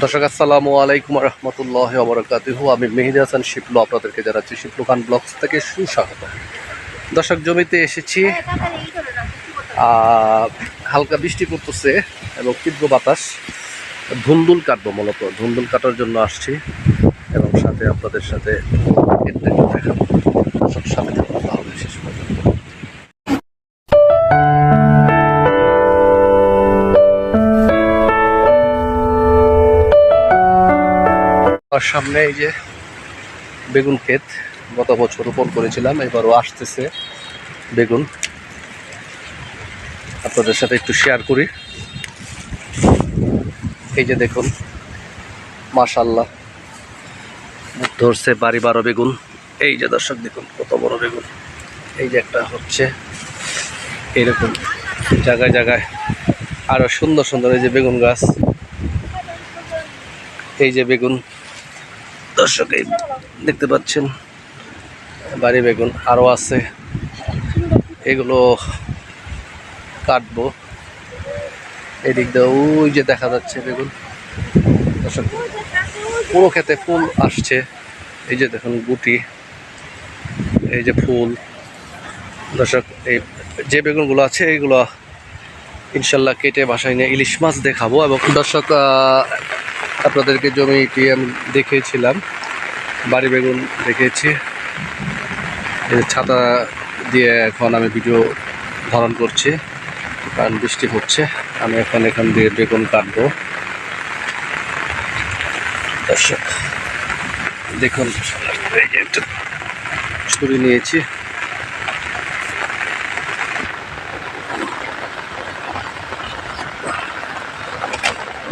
দর্শক, আসসালামু আলাইকুম রহমতুল্লাহ অবরকাতিহু আমি মেহিদ হাসান শিপলু, আপনাদেরকে জানাচ্ছি শিপলু খান ব্লগস থেকে সুস্বাগত। দর্শক, জমিতে এসেছি। হালকা বৃষ্টি পড়তেছে এবং তীব্র বাতাস। ধুন্দুল কাটবো মূলত। ধুন্দুল কাটার জন্য আসছি এবং সাথে আপনাদের সাথে আর সামনে এই যে বেগুন ক্ষেত, গত বছর রোপণ করেছিলাম, এবারও আসতেছে বেগুন। আপনাদের সাথে একটু শেয়ার করি। এই যে দেখুন মাশাল্লাহ ধরছে বাড়ি বারো বেগুন। এই যে দর্শক, দেখুন কত বড় বেগুন। এই যে একটা হচ্ছে এইরকম জায়গায় জায়গায় আরও সুন্দর সুন্দর এই যে বেগুন গাছ। এই যে বেগুন দর্শক এই দেখতে পাচ্ছেন, বাড়ি বেগুন আরও আছে। এগুলো কাটবো। এদিক দিয়ে ওই যে দেখা যাচ্ছে বেগুন। দর্শক, পুরো খেতে ফুল আসছে। এই যে দেখুন গুটি, এই যে ফুল। দর্শক, এই যে বেগুনগুলো আছে এইগুলো ইনশাল্লাহ কেটে বাসায় নিয়ে ইলিশ মাছ দেখাবো এবং দর্শক আপনাদেরকে জমিটি আমি দেখিয়েছিলাম, বাড়ি বেগুন দেখিয়েছি। ছাতা দিয়ে এখন আমি ভিডিও ধারণ করছি, কারণ বৃষ্টি হচ্ছে, আমি এখন এখান দিয়ে বেগুন কাটবো। দর্শক, দেখুন ছুরি নিয়েছি।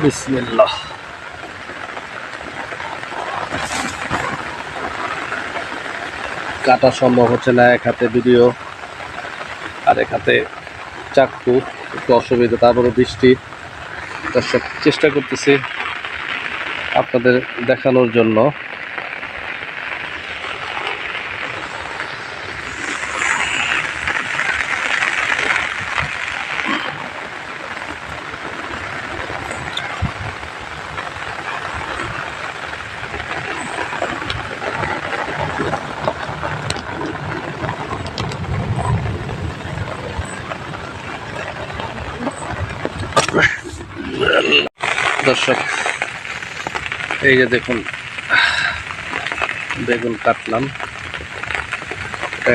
বিসমিল্লাহ। কাটা সম্ভব হচ্ছে না, এক হাতে ভিডিও আর এক হাতে চাকু, একটু অসুবিধা তারপরে বৃষ্টি। চেষ্টা করতেছি আপনাদের দেখানোর জন্য। দর্শক, এই যে দেখুন, বেগুন কাটলাম।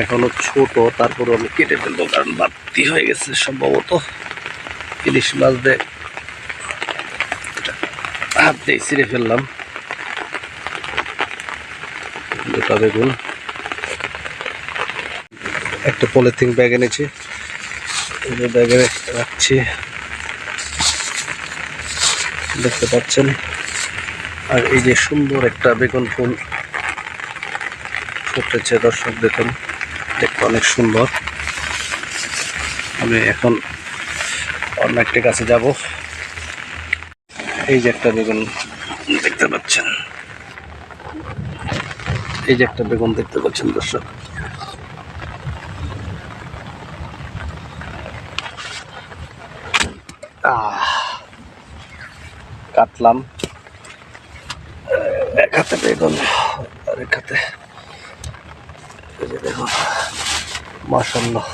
এখনও ছোট তারপরে আমি কেটে ফেলব, কারণ বাড়তি হয়ে গেছে সম্ভবত। ইলিশ মাছ দিয়ে হাত দিয়ে ছিঁড়ে ফেললাম। দুটা বেগুন। একটা পলিথিন ব্যাগ এনেছি। ব্যাগে রাখছি। দেখতে পাচ্ছেন। আর এই যে সুন্দর একটা বেগুন ফুল ফুটেছে, দর্শক দেখুন, দেখতে অনেক সুন্দর। আমি এখন অন্য একটা কাছে যাব। এই যে একটা বেগুন দেখতে পাচ্ছেন। এই যে একটা বেগুন দেখতে পাচ্ছেন, দর্শক। কাটলাম। এক হাতে বেগুন আর এক হাতে দেখুন মাসাল্লাহ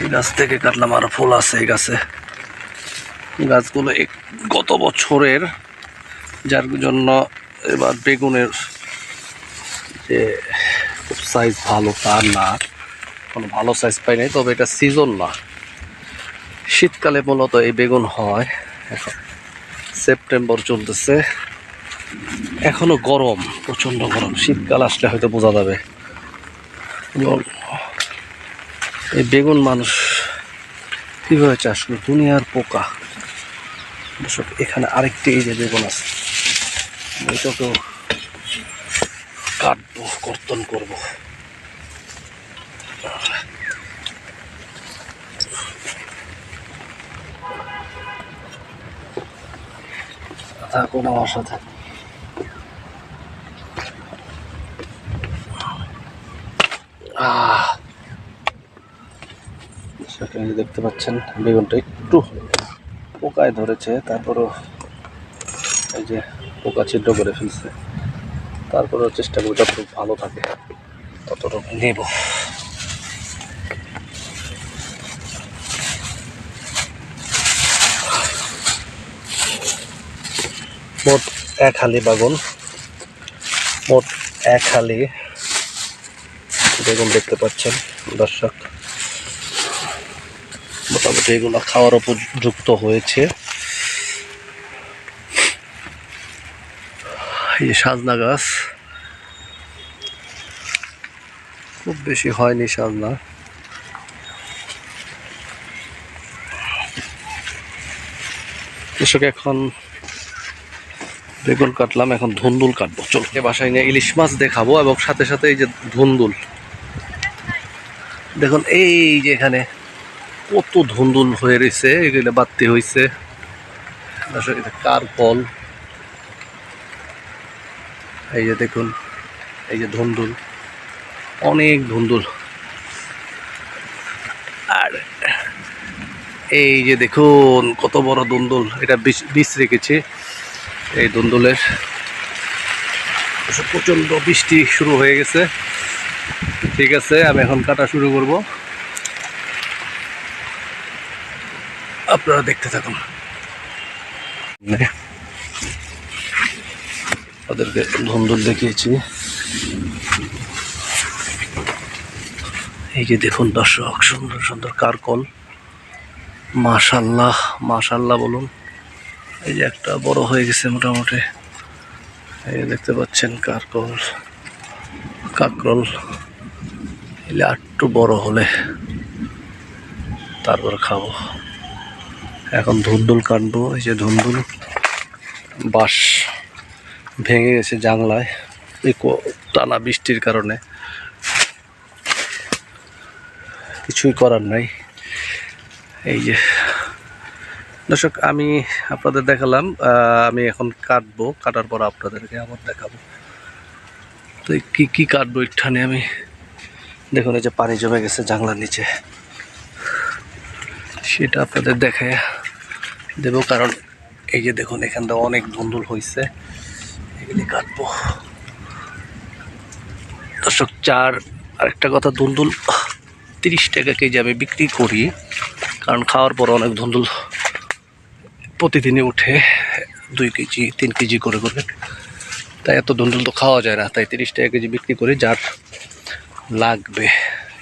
এই গাছ থেকে কাটলাম আর ফুল আছে এই গাছে। গাছগুলো এক- গত বছরের, যার জন্য এবার বেগুনের যে সাইজ ভালো তা না। কোনো ভালো সাইজ পাই নাই, তবে এটা সিজন না। শীতকালে মূলত এই বেগুন হয়। এখন সেপ্টেম্বর চলতেছে। এখনও গরম প্রচণ্ড গরম। শীতকাল আসলে হয়তো বোঝা যাবে। এই বেগুন মানুষ কীভাবে চাষ করে? দুনিয়ার পোকা। দর্শক, এখানে আরেকটি এই যে বেগুন আছে। এটাকেও কাটবো, কর্তন করব। থাকুন আমার সাথে। দেখতে পাচ্ছেন, বেগুনটা একটু পোকায় ধরেছে, তারপরও এই যে পোকা ছিদ্র করে ফেলছে। তারপরেও চেষ্টা করব যতটুকু ভালো থাকে, ততটুকু নেব মোট এক হালি বাগুন, মোট এক হালি বেগুন দেখতে পাচ্ছেন দর্শক। মোটামুটি এগুলো খাওয়ার উপযুক্ত হয়েছে। এই সাজনা গাছ খুব বেশি হয়নি সাজনা। কৃষক এখন বেগুন কাটলাম, এখন ধুন্দুল কাটবো। চলো। বাসায় নিয়ে ইলিশ মাছ দেখাবো এবং সাথে সাথে এই যে ধুন্দুল। দেখুন, এই যে এখানে কত ধুন্দুল হয়ে রয়েছে এগুলো বাড়তি হয়েছে কার কল? এই যে দেখুন, এই যে ধুন্দুল। অনেক ধুন্দুল। আর এই যে দেখুন, কত বড় ধুন্দুল। এটা বিষ রেখেছে। এই দুন্দুলের প্রচণ্ড বৃষ্টি শুরু হয়ে গেছে। ঠিক আছে, আমি এখন কাটা শুরু করব। আপনারা দেখতে থাকুন। ওদেরকে ধুন্দুল দেখিয়েছি। এই যে দেখুন দর্শক, সুন্দর সুন্দর কারকল। মাশাল্লাহ মাশাল্লাহ বলুন। এই যে একটা বড় হয়ে গেছে মোটামুটি। এই দেখতে পাচ্ছেন কারকল। কাকরল। এলে একটু বড় হলে তারপর খাব। এখন ধুন্দুল কাটবো। এই যে ধুন্দুল বাঁশ ভেঙে গেছে জাংলায় এই টানা বৃষ্টির কারণে। কিছুই করার নাই। এই যে দর্শক, আমি আপনাদের দেখালাম আমি এখন কাটবো, কাটার পর আপনাদেরকে আবার দেখাবো। তো কি কি কাটবো একটুখানি আমি? দেখুন, এই যে পানি জমে গেছে জানলার নিচে। সেটা আপনাদের দেখে দেবো, কারণ এই যে দেখুন এখানটা অনেক ধুন্দুল হয়েছে এগুলি কাটবো। দর্শক, চার, আরেকটা কথা ধুন্দুল তিরিশ টাকা কেজি আমি বিক্রি করি, কারণ খাওয়ার পর অনেক ধুন্দুল প্রতিদিনই উঠে দুই কেজি, তিন কেজি করে করে। তাই এত ধুন্দুল তো খাওয়া যায় না, তাই তিরিশ টাকা কেজি বিক্রি করে যার লাগবে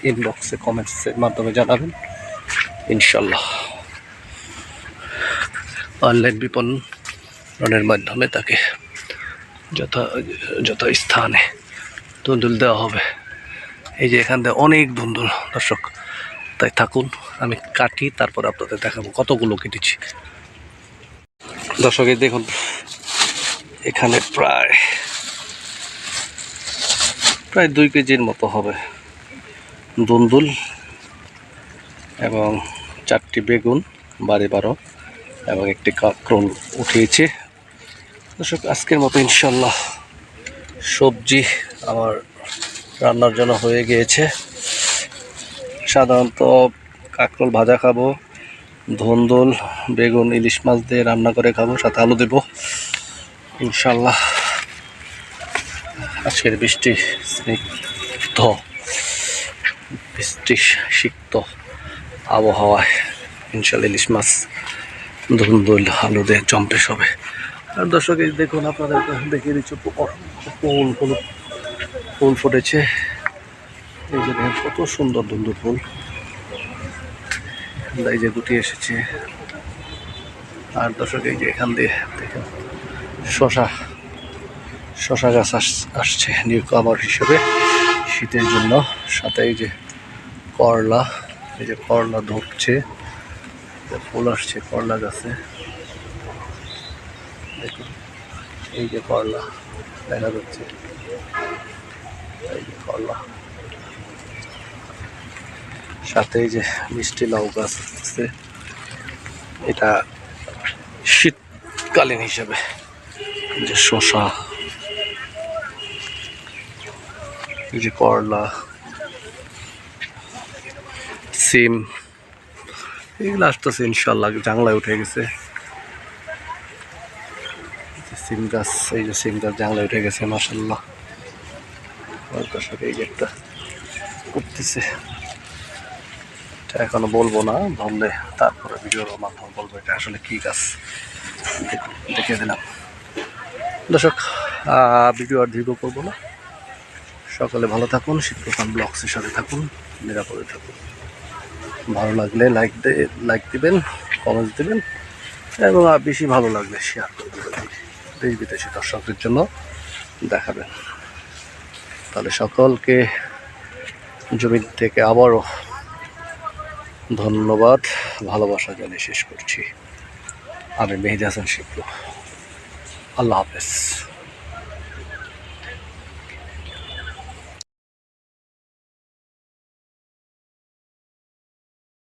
ইনবক্সে কমেন্টসের মাধ্যমে জানাবেন। ইনশাল্লাহ। অনলাইন বিপণনের মাধ্যমে তাকে যথা যথা স্থানে ধুন্দুল দেওয়া হবে। এই যে এখান থেকে অনেক ধুন্দুল, দর্শক। তাই থাকুন, আমি কাটি, তারপর আপনাদের দেখাবো কতগুলো কেটেছি। দর্শক, এই দেখুন, এখানে প্রায় প্রায় দুই কেজির মতো হবে দুন্দুল এবং চারটি বেগুন বাড়ি বারো, এবং একটি কাকরোল উঠিয়েছে। দর্শক, আজকের মতো ইনশাল্লাহ সবজি আমার রান্নার জন্য হয়ে গিয়েছে। সাধারণত কাকরোল ভাজা খাব ধন্দল বেগুন, ইলিশ মাছ দিয়ে রান্না করে খাব, সাথে আলু দেবো। ইনশাল্লাহ আজকের বৃষ্টি স্নিগ্ধ, বৃষ্টি সিক্ত আবহাওয়ায়। ইনশাল্লাহ ইলিশ মাছ ধুন্দুল আলু দিয়ে জম্পেশ হবে আর দর্শক, এই দেখুন, আপনাদের দেখিয়ে দিচ্ছি ফুল ফুল ফুল ফুটেছে। এই যে কত সুন্দর ধুন্দুল ফুল। এই যে গুটি এসেছে, আর দর্শক এই যে এখান দিয়ে দেখেন, শশা শশা গাছ আস- আসছে নিউ কামার হিসেবে শীতের জন্য। সাথে এই যে করলা, এই যে করলা ধরছে ফুল আসছে করলা গাছে। দেখুন, এই যে করলা দেখা যাচ্ছে, এই যে করলা। সাথে যে মিষ্টি লাউ গাছ আছে, এটা শীতকালীন হিসেবে যে শশা যে করলা, সিম, এগুলো আসতেছে ইনশাল্লাহ জাংলায় উঠে গেছে। সিম গাছ, এই যে সিম গাছ জানলা উঠে গেছে মাসাল্লাহ এই যে একটা উঠতেছে এটা এখনও বলব না, বললে তারপরে ভিডিওর মাধ্যমে বলব এটা আসলে কি গাছ। দেখিয়ে দিলাম। দর্শক ভিডিও আর দীর্ঘ করব না। সকালে ভালো থাকুন শিক্ষকান ব্লগসের সাথে থাকুন, নিরাপদে থাকুন। ভালো লাগলে লাইক দে লাইক দিবেন কমেন্ট দিবেন, এবং বেশি ভালো লাগলে শেয়ার করে দেবেন। দেশ বিদেশি দর্শকদের জন্য দেখাবেন। তাহলে সকলকে জমি থেকে আবারও ধন্যবাদ ভালোবাসা জানিয়ে শেষ করছি। আমি মেহেদি হাসান শিবলু আল্লাহ হাফেজ।